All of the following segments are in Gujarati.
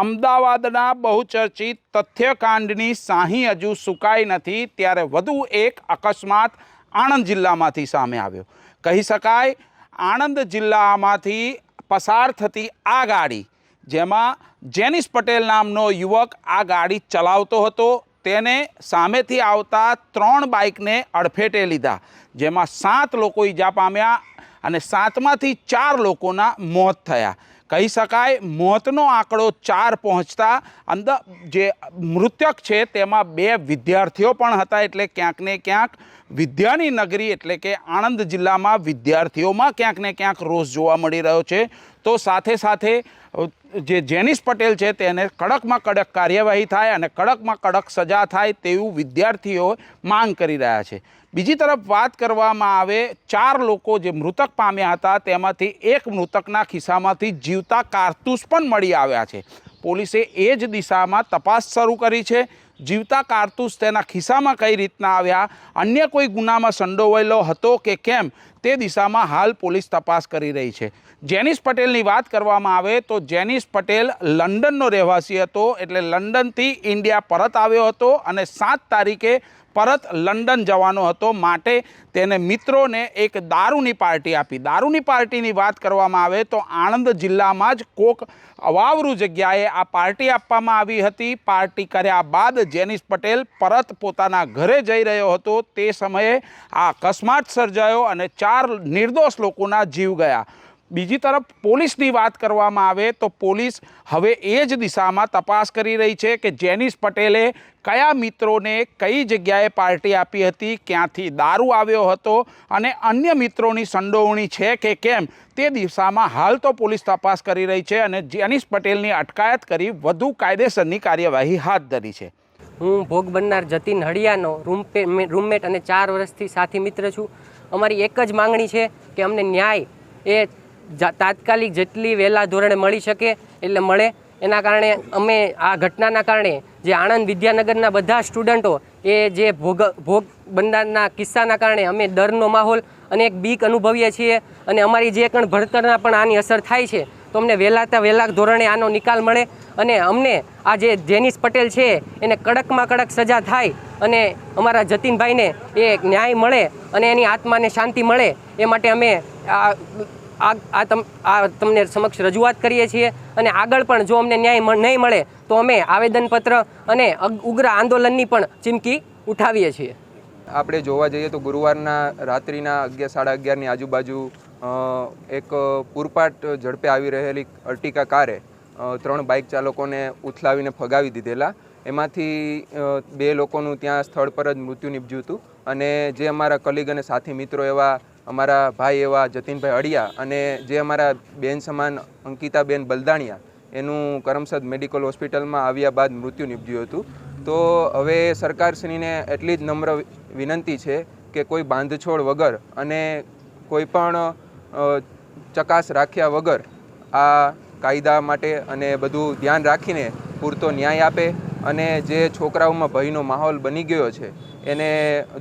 અમદાવાદના બહુચર્ચિત તથ્યકાંડની સાહી હજુ સુકાઈ નથી, ત્યારે વધુ એક અકસ્માત આણંદ જિલ્લામાંથી સામે આવ્યો. કહી શકાય, આણંદ જિલ્લામાંથી પસાર થતી આ ગાડી, જેમાં જેનિસ પટેલ નામનો યુવક આ ગાડી ચલાવતો હતો, તેને સામેથી આવતા ત્રણ બાઇકને અડફેટે લીધા, જેમાં સાત લોકો ઈજા પામ્યા અને સાતમાંથી ચાર લોકોના મોત થયા. કહી શકાય, મોતનો આંકડો ચાર પહોંચતા અંદર જે મૃતક છે તેમાં બે વિદ્યાર્થીઓ પણ હતા એટલે ક્યાંક ને ક્યાંક વિદ્યાની નગરી એટલે કે આણંદ જિલ્લામાં વિદ્યાર્થીઓમાં ક્યાંક ને ક્યાંક રોષ જોવા મળી રહ્યો છે. તો સાથે સાથે જે જેનિસ પટેલ છે તેને કડકમાં કડક કાર્યવાહી થાય અને કડકમાં કડક સજા થાય તેવું વિદ્યાર્થીઓ માંગ કરી રહ્યા છે. બીજી તરફ વાત કરવામાં આવે, ચાર લોકો જે મૃતક પામ્યા હતા તેમાંથી એક મૃતકના ખિસ્સામાંથી જીવતા કારતૂસ પણ મળી આવ્યા છે. પોલીસે એ જ દિશામાં તપાસ શરૂ કરી છે. જીવતા કારતૂસ તેના ખિસ્સામાં કઈ રીતના આવ્યા? અન્ય કોઈ ગુનામાં સંડોવાયેલો હતો કે કેમ? તે દિશામાં હાલ પોલીસ તપાસ કરી રહી છે. જેનિસ પટેલની વાત કરવામાં આવે તો જેનિસ પટેલ લંડનનો રહેવાસી હતો એટલે લંડનથી ઇન્ડિયા પરત આવ્યો હતો અને સાત તારીખે પરત લંડન જવાનો હતો. માટે તેને મિત્રોને એક દારૂની પાર્ટી આપી. દારૂની પાર્ટીની વાત કરવામાં આવે તો આણંદ જિલ્લામાં જ કોક અવાવરુ જગ્યાએ આ પાર્ટી આપવામાં આવી હતી. પાર્ટી કર્યા બાદ જેનિસ પટેલ પરત પોતાના ઘરે જઈ રહ્યો હતો. તે સમયે આ અકસ્માત સર્જાયો અને ચાર નિર્દોષ લોકોના જીવ ગયા. બીજી તરફ પોલીસની વાત કરવામાં આવે તો પોલીસ હવે એ જ દિશામાં તપાસ કરી રહી છે કે જેનિસ પટેલે કયા મિત્રોને કઈ જગ્યાએ પાર્ટી આપી હતી, ક્યાંથી દારૂ આવ્યો હતો અને અન્ય મિત્રોની સંડોવણી છે કે કેમ તે દિશામાં હાલ તો પોલીસ તપાસ કરી રહી છે અને જેનિસ પટેલની અટકાયત કરી વધુ કાયદેસરની કાર્યવાહી હાથ ધરી છે. હું ભોગ બનનાર જતીન હળિયાનો રૂમપે રૂમમેટ અને ચાર વર્ષથી સાથી મિત્ર છું. અમારી એક જ માંગણી છે કે અમને ન્યાય એ તાત્કાલિક જેટલી વહેલા ધોરણે મળી શકે એટલે મળે. એના કારણે અમે આ ઘટનાના કારણે જે આણંદ વિદ્યાનગરના બધા સ્ટુડન્ટો એ જે ભોગ ભોગ બનનારના કિસ્સાના કારણે અમે ડરનો માહોલ અને એક બીક અનુભવીએ છીએ અને અમારી જે કણ ભણતરના પણ આની અસર થાય છે તો અમને વહેલાતા વહેલા ધોરણે આનો નિકાલ મળે અને અમને આ જે જેનિસ પટેલ છે, એને કડકમાં કડક સજા થાય અને અમારા જતીનભાઈને એ ન્યાય મળે અને એની આત્માને શાંતિ મળે, એ માટે અમે આ આ તમ, આ તમને સમક્ષ રજૂઆત કરીએ છીએ. અને આગળ પણ જો અમને ન્યાય નહીં મળે, તો અમે આવેદનપત્ર અને ઉગ્ર આંદોલનની પણ ચીમકી ઉઠાવીએ છીએ. આપણે જોવા જઈએ તો ગુરુવારના રાત્રિના અગિયાર, સાડા અગિયારની આજુબાજુ એક પૂરપાટ ઝડપે આવી રહેલી અર્ટિકા કારે ત્રણ બાઇક ચાલકોને ઉથલાવીને ફગાવી દીધેલા. એમાંથી બે લોકોનું ત્યાં સ્થળ પર જ મૃત્યુ નીપજ્યું હતું. અને જે અમારા કલીગ અને સાથી મિત્રો એવા અમારા ભાઈ એવા જતીનભાઈ અડિયા અને જે અમારા બેન સમાન અંકિતાબેન બલદાણિયા, એનું કરમસદ મેડિકલ હોસ્પિટલમાં આવ્યા બાદ મૃત્યુ નીપજ્યું હતું. તો હવે સરકારશ્રીને એટલી જ નમ્ર વિનંતી છે કે કોઈ બાંધછોડ વગર અને કોઈ પણ ચકાસ રાખ્યા વગર આ કાયદા માટે અને બધું ધ્યાન રાખીને પૂરતો ન્યાય આપે અને જે છોકરાઓમાં ભયનો માહોલ બની ગયો છે, એને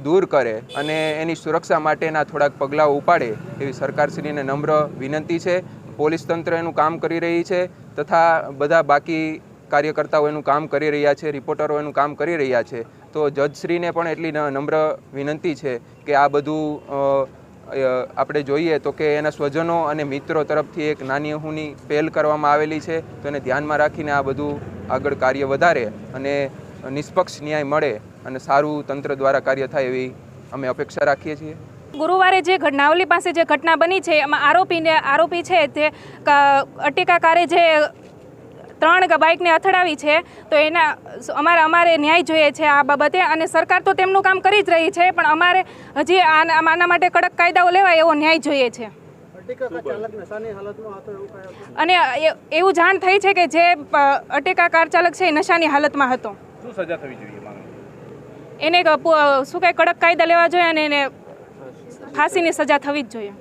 દૂર કરે અને એની સુરક્ષા માટેના થોડાક પગલાઓ ઉપાડે એવી સરકારશ્રીને નમ્ર વિનંતી છે. પોલીસ તંત્ર એનું કામ કરી રહી છે તથા બધા બાકી કાર્યકર્તાઓ એનું કામ કરી રહ્યા છે, રિપોર્ટરો એનું કામ કરી રહ્યા છે. તો જજશ્રીને પણ એટલી નમ્ર વિનંતી છે કે આ બધું આપણે જોઈએ તો કે એના સ્વજનો અને મિત્રો તરફથી એક નાની હુની પહેલ કરવામાં આવેલી છે. તો એને ધ્યાનમાં રાખીને આ બધું આગળ કાર્ય વધારે અને નિષ્પક્ષ ન્યાય મળે અને સારું તંત્ર દ્વારા કાર્ય થાય એવી અમે અપેક્ષા રાખીએ છીએ. ગુરુવારે જે ઘટનાવલી પાસે જે ઘટના બની છે, એમાં આરોપીને આરોપી છે તે ક- અટ્ટિકા કારે જે ત્રણ બાઇકને અથડાવી છે તો એના અમારે અમારે ન્યાય જોઈએ છે આ બાબતે અને સરકાર તો તેમનું કામ કરી જ રહી છે પણ અમારે હજી આના આના માટે કડક કાયદાઓ લેવાય એવો ન્યાય જોઈએ છે. અને એવું જાણ થઈ છે કે જે અટેકા કાર ચાલક છે એ નશાની હાલતમાં હતો. એને શું કહે કડક કાયદા લેવા જોઈએ અને એને ફાંસીની સજા થવી જ જોઈએ.